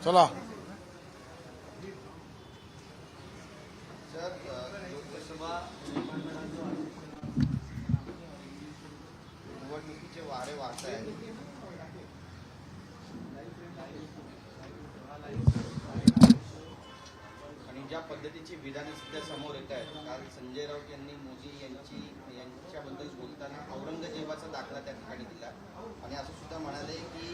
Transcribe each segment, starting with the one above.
走了。पद्धतीची विधानं सध्या समोर येत आहेत. काल संजय राऊत यांनी मोदी यांची यांच्याबद्दल बोलताना औरंगजेबाचा दाखला त्या ठिकाणी दिला. आणि असं सुद्धा म्हणाले की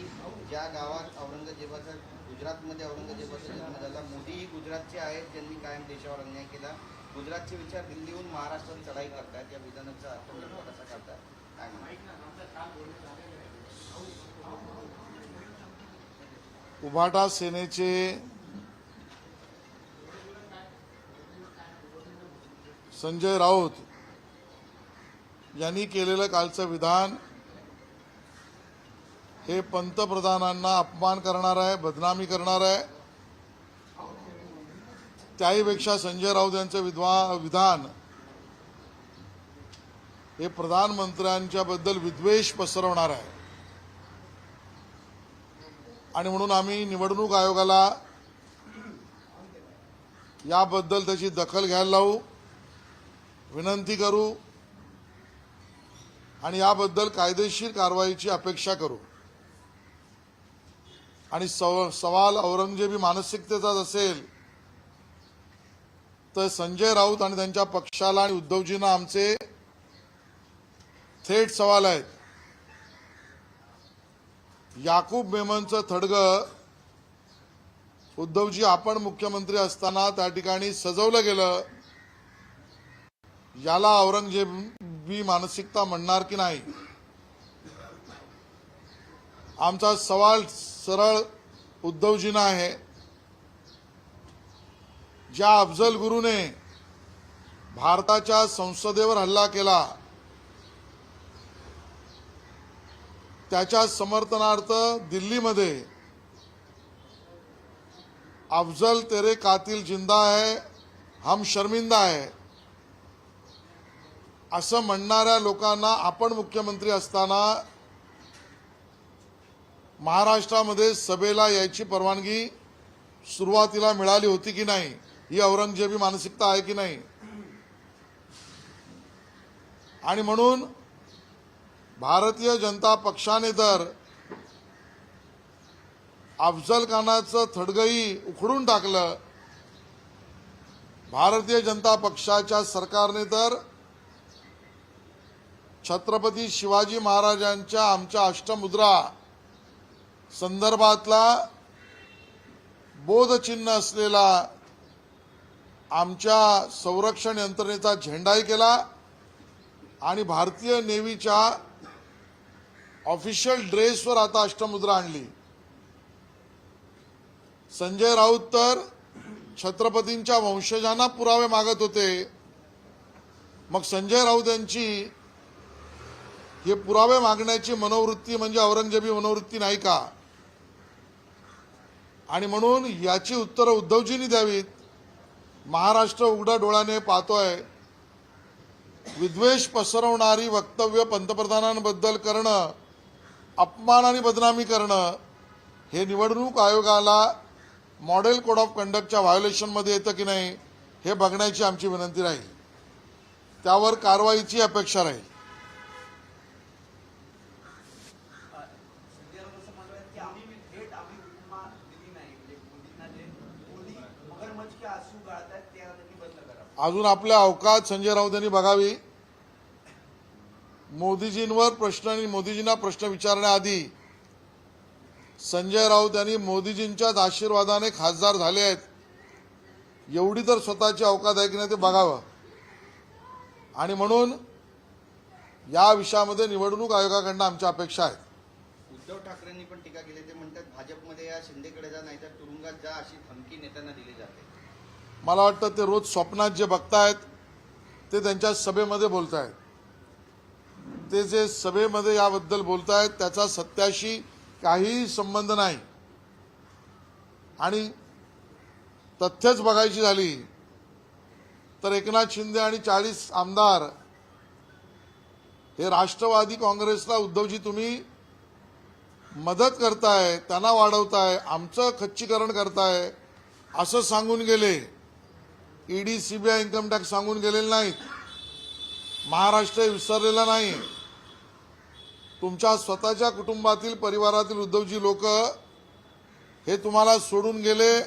ज्या गावात औरंगजेबाचा गुजरातमध्ये औरंगजेबाचा जन्म झाला मोदीही गुजरातचे आहेत ज्यांनी कायम देशावर अन्याय केला. गुजरातचे विचार दिल्लीहून महाराष्ट्रात चढाई करतात या विधानाचा अर्थ नेमका कसा करतात काय उभाटा सेनेचे संजय राऊत यांनी केलेलं कालचं विधान हे पंतप्रधानांना अपमान करणार आहे बदनामी करणार आहे. त्याहीपेक्षा संजय राऊत यांचं विद्वा विधान हे प्रधानमंत्र्यांच्या बद्दल विद्वेष पसरवणार आहे. आणि म्हणून आम्ही निवडणूक आयोगाला याबद्दल त्याची दखल घ्यायला लावू. विनंती करू आणि याबद्दल कायदेशीर कारवाईची अपेक्षा करू. आणि सव सवाल औरंगजेबी मानसिकतेचाच असेल तर संजय राऊत आणि त्यांच्या पक्षाला आणि उद्धवजींना आमचे थेट सवाल आहेत. याकूब मेमनचं थडगं उद्धवजी आपण मुख्यमंत्री असताना त्या ठिकाणी सजवलं गेलं. याला औरंगजेबी मानसिकता म्हणणार की नाही? आमचा सवाल सरळ उद्धवजींना आहे. ज्या अफजल गुरुने भारताच्या संसदेवर हल्ला केला त्याच्या समर्थनार्थ दिल्लीमध्ये अफजल तेरे कातिल जिंदा है हम शर्मिंदा है. असं म्हणणाऱ्या लोकांना आपण मुख्यमंत्री असताना महाराष्ट्रामध्ये सभेला यायची परवानगी सुरुवातीला मिळाली होती की नाही ही औरंगजेबी मानसिकता आहे की नाही? आणि म्हणून भारतीय जनता पक्षाने तर अफजल खानाचं थडगही उखडून टाकलं. भारतीय जनता पक्षाच्या सरकारने तर छत्रपती शिवाजी महाराजांच्या आमच्या अष्टमुद्रा संदर्भातला बोधचिन्ह असलेला आमच्या संरक्षण यंत्रणेचा झेंडाही केला आणि भारतीय नेव्हीच्या ऑफिशियल ड्रेसवर आता अष्टमुद्रा आणली. संजय राऊत तर छत्रपतींच्या वंशजांना पुरावे मागत होते. मग संजय राऊत यांची हे पुरावे मागण्याची मनोवृत्ती म्हणजे औरंगजेबी मनोवृत्ती नाही का? आणि म्हणून याची उत्तरं उद्धवजींनी द्यावीत. महाराष्ट्र उघड्या डोळ्याने पाहतोय. विद्वेष पसरवणारी वक्तव्य पंतप्रधानांबद्दल करणं अपमान आणि बदनामी करणं हे निवडणूक आयोगाला मॉडेल कोड ऑफ कंडक्टच्या व्हायोलेशनमध्ये येतं की नाही हे बघण्याची आमची विनंती राहील. त्यावर कारवाईची अपेक्षा राहील संजय राऊत असं म्हणतात की आम्ही थेट आम्ही उपमा दिली नाही म्हणजे मोदींना जे मोदी मगरमच्छ के आसू गाळतायत ते आता त्यांनी बंद करा अजून आपल्या अवकात संजय राऊत यांनी बघावी. मोदीजींवर प्रश्न आणि मोदीजींना प्रश्न विचारण्याआधी संजय राऊत यांनी मोदीजींच्याच आशीर्वादाने खासदार झाले आहेत. एवढी तर स्वतःची अवकात आहे की नाही ते बघावं. आणि म्हणून या विषयामध्ये निवडणूक आयोगाकडनं आमच्या अपेक्षा आहेत. उद्धव ठाकरेंनी पण टीका केली ते म्हणतात भाजपमध्ये या शिंदेकडे जा नाहीतर तुरुंगात जा अशी धमकी नेत्यांना दिली जाते. मला वाटतं ते रोज स्वप्नात जे बघतायत ते त्यांच्या सभेमध्ये बोलतायत. ते जे सभेमध्ये याबद्दल बोलतायत त्याचा सत्याशी काहीही संबंध नाही. आणि तथ्यच बघायची झाली तर एकनाथ शिंदे आणि चाळीस आमदार हे राष्ट्रवादी काँग्रेसला उद्धवजी तुम्ही मदत करताय त्यांना वाढवताय आमचं खच्चीकरण करताय असं सांगून गेले. ईडी सीबीआय इन्कम टॅक्स सांगून गेलेले नाहीत. महाराष्ट्र विसरलेला नाही. तुमच्या स्वतःच्या कुटुंबातील परिवारातील उद्धवजी लोक हे तुम्हाला सोडून गेले.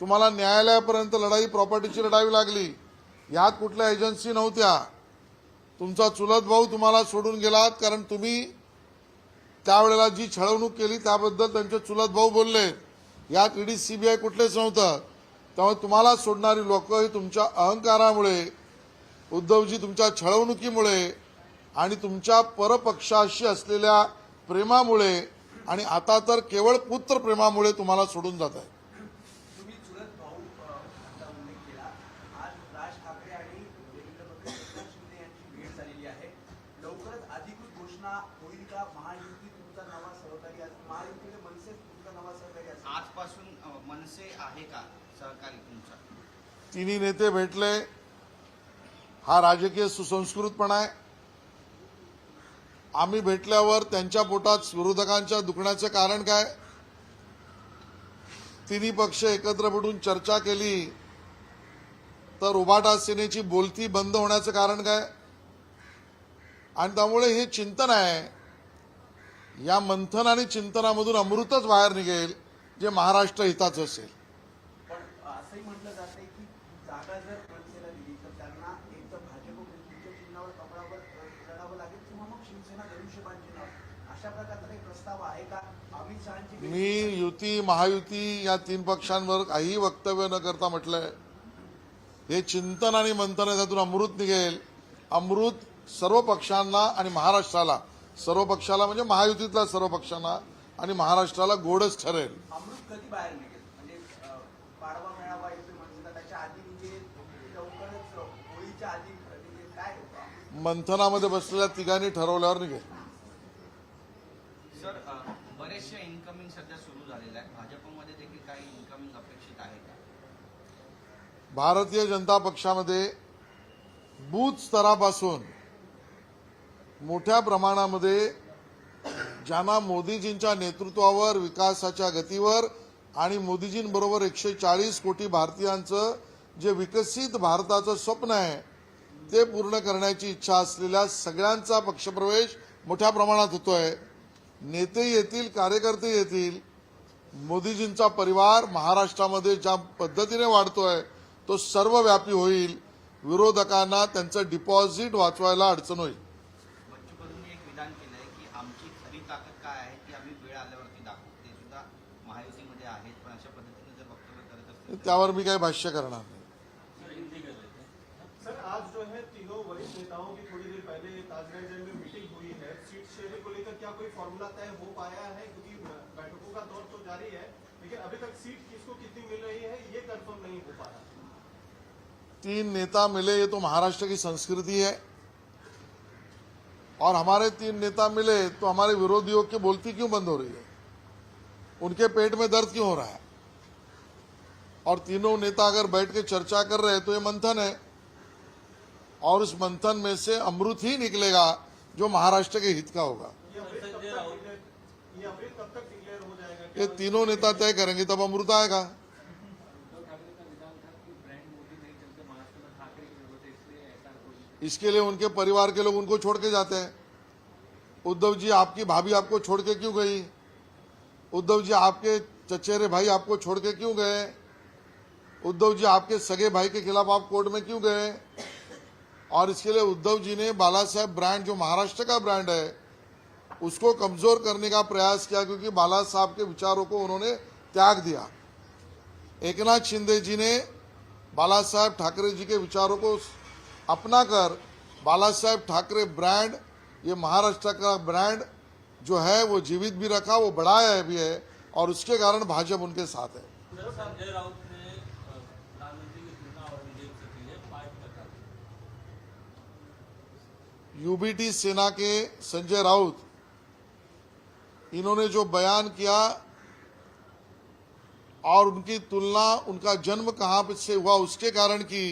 तुम्हाला न्यायालयापर्यंत लढाई प्रॉपर्टीची लढावी लागली. यात कुठल्या एजन्सी नव्हत्या. तुमचा चुलत भाऊ तुम्हाला सोडून गेलात कारण तुम्ही त्यावेळेला जी छळवणूक केली त्याबद्दल त्यांचे चुलत भाऊ बोलले. यात ईडी सीबीआय कुठलेच नव्हतं. त्यामुळे तुम्हाला सोडणारी लोक ही तुमच्या अहंकारामुळे उद्धवजी तुमच्या छळवणुकीमुळे आणि तुमच्या परपक्षाशी असलेल्या प्रेमामुळे आणि आता तर केवळ पुत्र प्रेमामुळे तुम्हाला सोडून जात आहे तुम्ही चुलत भाऊ अ, यांचा उल्लेख केला आज राज ठाकरे आणि देवेंद्र फडणवीस एकनाथ शिंदे यांची भेट झालेली आहे लवकरच अधिकृत घोषणा होईल का महायुती तुमचा नवा सहकारी असेल महायुतीने मनसे तुमचा नवा सहकारी असेल आजपासून अ, मनसे आहे का सहकारी तुमचा तिन्ही नेते भेटले. हा राजकीय सुसंस्कृतपणा आहे. आम्ही भेटल्यावर त्यांच्या पोटात विरोधकांच्या दुखण्याचं कारण काय? तिन्ही पक्ष एकत्र भेटून चर्चा केली. तर उभाटा सेनेची बोलती बंद होण्याचं कारण काय? आणि त्यामुळे हे चिंतन आहे. या मंथन आणि चिंतनामधून अमृतच बाहेर निघेल जे महाराष्ट्र हिताचं असेल पण असंही म्हटलं जाते की जागा जर मनसेला दिली तर त्यांना एक तर भाजपकडून तुमच्या चिन्हावर कमळावर अ, लढावं लागेल किंवा मग शिवसेना धनुष्यबाण चिन्हावर अशा प्रकारचा काही प्रस्ताव आहे का अमित शहाची भेट- मी युती महायुती या तीन पक्षांवर काही वक्तव्य न करता म्हटलंय हे चिंतन आणि मंथन त्यातून अमृत निघेल. अमृत सर्व पक्षांना आणि महाराष्ट्राला सर्व पक्षाला म्हणजे महायुतीतल्या सर्व पक्षांना आणि महाराष्ट्राला गोडच ठरेल. म्हणजे मंथनामध्ये बसलेल्या तिघांनी ठरवल्यावर निघेल सर अ, बरेचशे इन्कमिंग सध्या सुरू झालेले आहेत भाजपमध्ये देखील काही इन्कमिंग अपेक्षित आहे का भारतीय जनता पक्षामध्ये बूथ स्तरापासून मोठ्या प्रमाणामध्ये ज्यांना मोदीजींच्या नेतृत्वावर विकासाच्या गतीवर आणि मोदीजींबरोबर एकशे चाळीस कोटी भारतीयांचं जे विकसित भारताचं स्वप्न आहे ते पूर्ण करण्याची इच्छा असलेल्या सगळ्यांचा पक्षप्रवेश मोठ्या प्रमाणात होतोय. नेते येतील कार्यकर्ते येतील मोदीजींचा परिवार महाराष्ट्रामध्ये ज्या पद्धतीने वाढतोय तो सर्वव्यापी होईल. विरोधकांना त्यांचं डिपॉझिट वाचवायला अडचण होईल. बच्चू कडूंनी एक विधान केलंय की आमची खरी ताकद काय आहे आम्ही वेळ आल्यावरती दाखवू. सुद्धा महायुतीमध्ये आहेत पण अशा पद्धतीने जर वक्तव्य करत असतील तर त्यावर मी काही भाष्य करणार नाही. सर आज जो है तीनों वरिष्ठ नेताओं की थोड़ी देर पहले ताजगंज में मीटिंग हुई है। सीट शेयरिंग को लेकर क्या कोई फॉर्मूला तय हो पाया है? क्योंकि बैठकों का दौर तो जारी है लेकिन अभी तक सीट किसको कितनी मिल रही है ये कंफर्म नहीं हो पा रहा तीन नेता मिले, ये तो महाराष्ट्र की संस्कृति है। और हमारे तीन नेता मिले तो हमारे विरोधियों की बोलती क्यों बंद हो रही है? उनके पेट में दर्द क्यों हो रहा है? और तीनों नेता अगर बैठ के चर्चा कर रहे हैं तो ये मंथन है। और उस मंथन में से अमृत ही निकलेगा, जो महाराष्ट्र के हित का होगा। ये तीनों नेता तय करेंगे, तब अमृत आएगा उद्धव ठाकरे का विधान था कि ब्रांड मोदी नहीं चलते महाराष्ट्र में ठाकरे की ज़रूरत है इसलिए ऐसा कोई इसके लिए उनके परिवार के लोग उनको छोड़ के जाते हैं। उद्धव जी, आपकी भाभी आपको छोड़ के क्यों गई? उद्धव जी, आपके चचेरे भाई आपको छोड़ के क्यों गए? उद्धव जी, आपके सगे भाई के खिलाफ आप कोर्ट में क्यों गए? और इसके लिए उद्धव जी ने बाला साहेब ब्रांड, जो महाराष्ट्र का ब्रांड है, उसको कमज़ोर करने का प्रयास किया, क्योंकि बाला साहब के विचारों को उन्होंने त्याग दिया। एकनाथ शिंदे जी ने बाला साहेब ठाकरे जी के विचारों को अपना कर। बाला साहेब ठाकरे ब्रांड ये महाराष्ट्र का ब्रांड जो है वो जीवित भी रखा वो बढ़ाया है भी है और उसके कारण भाजपा उनके साथ है। यूबीटी सेना के संजय राउत इन्होंने जो बयान किया और उनकी तुलना उनका जन्म कहाँ से हुआ उसके कारण की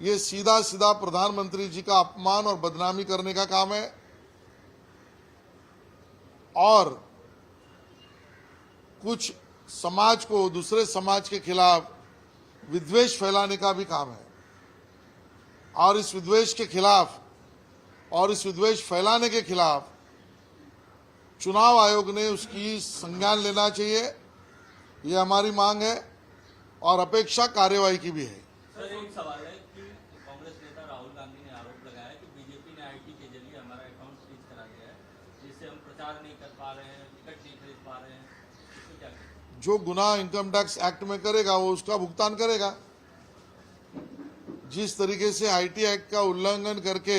ये सीधा सीधा प्रधानमंत्री जी का अपमान और बदनामी करने का काम है। और कुछ समाज को दूसरे समाज के खिलाफ विद्वेष फैलाने का भी काम है। और इस विद्वेष के खिलाफ और इस विद्वेष फैलाने के खिलाफ चुनाव आयोग ने उसकी संज्ञान लेना चाहिए। ये हमारी मांग है और अपेक्षा कार्यवाही की भी है। सर, एक सवाल है कि कांग्रेस नेता राहुल गांधी ने आरोप लगाया कि बीजेपी ने आईटी के ज़रिए हमारा अकाउंट फ्रीज करा दिया है जिससे हम प्रचार नहीं कर पा रहे हैं टिकट नहीं खरीद पा रहे हैं इसमें क्या कहें? जो गुना इनकम टैक्स एक्ट में करेगा, वो उसका भुगतान करेगा। जिस तरीके से आईटी एक्ट का उल्लंघन करके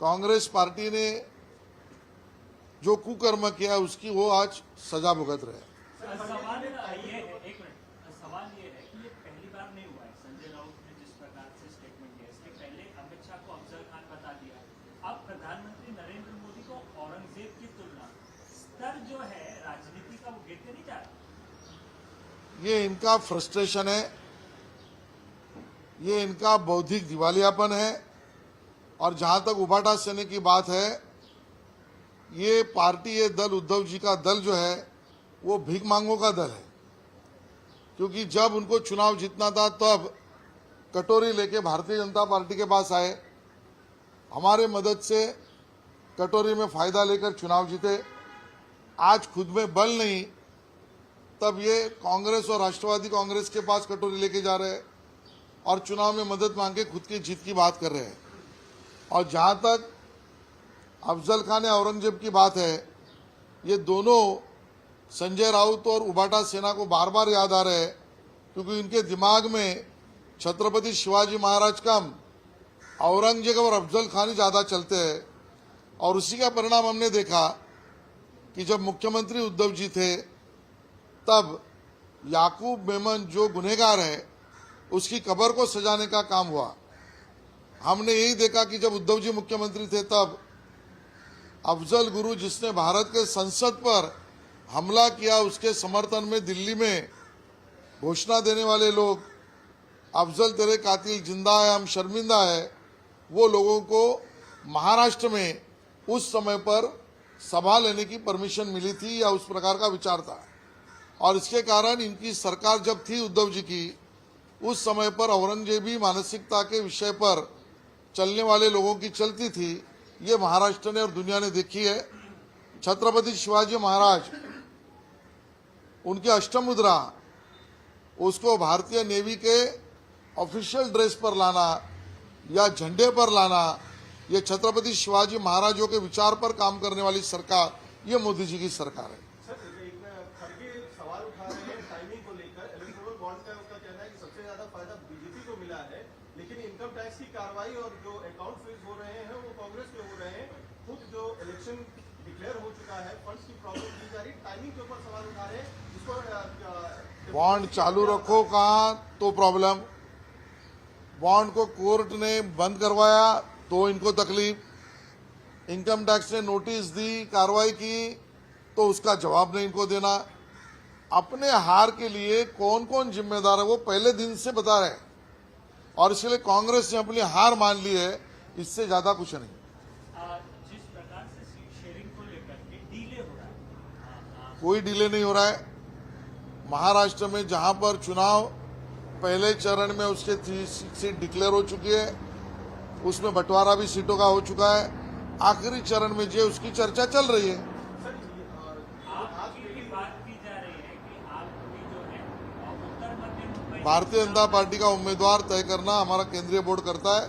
कांग्रेस पार्टी ने जो कुकर्म किया, उसकी वो आज सजा भुगत रहे हैं सवाल ये है एक मिनट सवाल ये है कि ये पहली बार नहीं हुआ है संजय राउत ने जिस प्रकार से स्टेटमेंट दिया इसके पहले अमित शाह को अफजल खान बता दिया अब प्रधानमंत्री नरेंद्र मोदी को औरंगज़ेब की तुलना स्तर जो है राजनीति का वो गिरते नहीं जा रहा ये इनका फ्रस्ट्रेशन है, ये इनका बौद्धिक दिवालियापन है, और जहाँ तक उबाटा सेने की बात है, ये पार्टी, ये दल, उद्धव जी का दल जो है, वो भीख मांगों का दल है। क्योंकि जब उनको चुनाव जीतना था, तब कटोरी लेके भारतीय जनता पार्टी के पास आए। हमारे मदद से कटोरी में फ़ायदा लेकर चुनाव जीते। आज खुद में बल नहीं तब ये कांग्रेस और राष्ट्रवादी कांग्रेस के पास कटोरी लेके जा रहे हैं और चुनाव में मदद मांग के खुद की जीत की बात कर रहे हैं। और जहाँ तक अफजल खान या औरंगज़ेब की बात है, ये दोनों संजय राउत और उबाटा सेना को बार बार याद आ रहे हैं, क्योंकि इनके दिमाग में छत्रपति शिवाजी महाराज कम औरंगज़ेब और अफजल खान ही ज़्यादा चलते हैं। और उसी का परिणाम हमने देखा कि जब मुख्यमंत्री उद्धव जी थे तब याकूब मेमन जो गुनहगार है, उसकी कबर को सजाने का काम हुआ। हमने यही देखा कि जब उद्धव जी मुख्यमंत्री थे तब, अफजल गुरु जिसने भारत के संसद पर हमला किया, उसके समर्थन में दिल्ली में घोषणा देने वाले लोग, अफजल तेरे कातिल ज़िंदा है, हम शर्मिंदा है, वो लोगों को महाराष्ट्र में उस समय पर सभा लेने की परमिशन मिली थी या उस प्रकार का विचार था। और इसके कारण इनकी सरकार जब थी उद्धव जी की, उस समय पर औरंगजेबी मानसिकता के विषय पर चलने वाले लोगों की चलती थी, ये महाराष्ट्र ने और दुनिया ने देखी है। छत्रपति शिवाजी महाराज, उनके अष्टमुद्रा उसको भारतीय नेवी के ऑफिशियल ड्रेस पर लाना या झंडे पर लाना, ये छत्रपति शिवाजी महाराजों के विचार पर काम करने वाली सरकार, ये मोदी जी की सरकार है सर एक खड़गे सवाल उठा रहे हैं टाइमिंग को लेकर इलेक्टोरल बॉन्ड का उसका कहना है कि सबसे ज़्यादा फ़ायदा बीजेपी को मिला है लेकिन इनकम टैक्स की कार्रवाई और जो अकाउंट फ्रीज हो रहे हैं वो कांग्रेस के हो रहे हैं खुद जो इलेक्शन डिक्लेयर हो चुका है फंड्स की प्रॉब्लम की जा रही टाइमिंग के ऊपर सवाल उठा रहे हैं जिसको बॉन्ड चालू रखो कहाँ तो प्रॉब्लम बॉन्ड को कोर्ट ने बंद करवाया तो इनको तकलीफ़. इनकम टैक्स ने नोटिस दी कार्रवाई की तो उसका जवाब नहीं इनको देना. अपने हार के लिए कौन कौन जिम्मेदार है वो पहले दिन से बता रहे हैं. और इसलिए कांग्रेस ने अपनी हार मान ली है इससे ज़्यादा कुछ नहीं। जिस प्रकार से शेयरिंग को लेकर के डीले हो रहा है। आ, आ, कोई डिले नहीं हो रहा है। महाराष्ट्र में जहाँ पर चुनाव पहले चरण में उसके सीट डिक्लेयर हो चुकी है उसमें बंटवारा भी सीटों का हो चुका है। आखिरी चरण में जो उसकी चर्चा चल रही है सर ये, अ, आपकी भी बात की जा रही है कि आपकी जो है आ, उत्तर मध्य मुंबई भारतीय जनता पार्टी का उम्मीदवार तय करना हमारा केंद्रीय बोर्ड करता है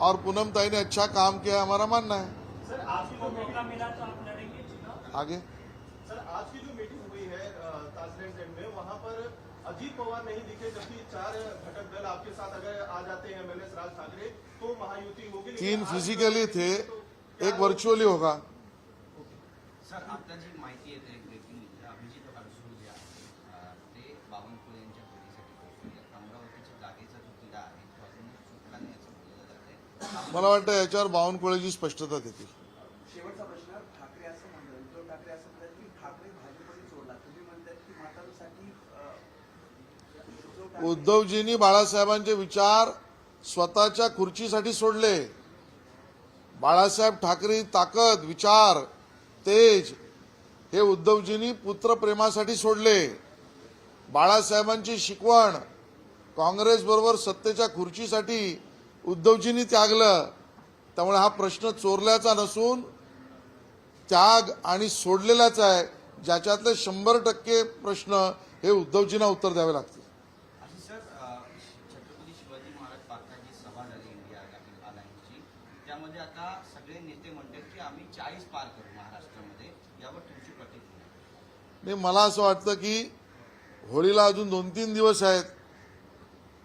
और पूनम ताई ने अच्छा काम किया है हमारा मानना है। सर आपको मौका मिला तो आप लड़ेंगे आगे। सर आज की जो मीटिंग हुई है ताजलैंड में वहाँ पर अजीत पवार नहीं दिखे जबकि चार घटक दल आपके साथ अगर आ जाते हैं एमएलए राज ठाकरे तो महायुति होगी तीन फिजिकली थे तो एक वर्चुअली होगा। सर जी मला वाटतं याच्यावर बावनकुळेची स्पष्टता देतील. ठाकरे- उद्धवजींनी बाळासाहेबांचे विचार स्वतःच्या खुर्चीसाठी सोडले. बाळासाहेब ठाकरे ताकद विचार तेज हे उद्धवजींनी पुत्रप्रेमासाठी सोडले. बाळासाहेबांची शिकवण काँग्रेस बरोबर सत्तेच्या खुर्चीसाठी उद्धवजींनी त्यागलं. त्यामुळे हा प्रश्न चोरल्याचा नसून त्याग आणि सोडलेलाच आहे. ज्याच्यातले शंभर टक्के प्रश्न हे उद्धवजींना उत्तर द्यावे लागतील. आणि सर अ, छत्रपती शिवाजी महाराज पार्काची सभा झाली इंडिया अलायन्सची. त्यामध्ये आता सगळे नेते म्हणतात की आम्ही चाळीस पार करू महाराष्ट्रामध्ये. यावर तुमची प्रतिक्रिया? नाही मला असं वाटतं की होळीला अजून दोन तीन दिवस आहेत.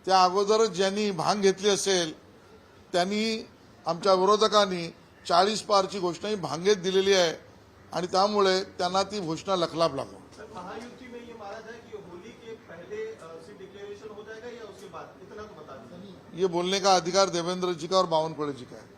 त्या अगोदरच ज्यांनी भांग घेतली असेल त्यांनी आमच्या विरोधकांनी चाळीस पारची घोषणा ही भांगेत दिलेली आहे आणि त्यामुळे त्यांना ती घोषणा लखलाप लागू सर महायुति में ये माना जाए कि होली के पहले सीट डिक्लेरेशन हो जाएगा या उसके बाद? इतना तो बता दीजिए। ये बोलने का अधिकार देवेंद्र जी का और बावनकुळे जी का है।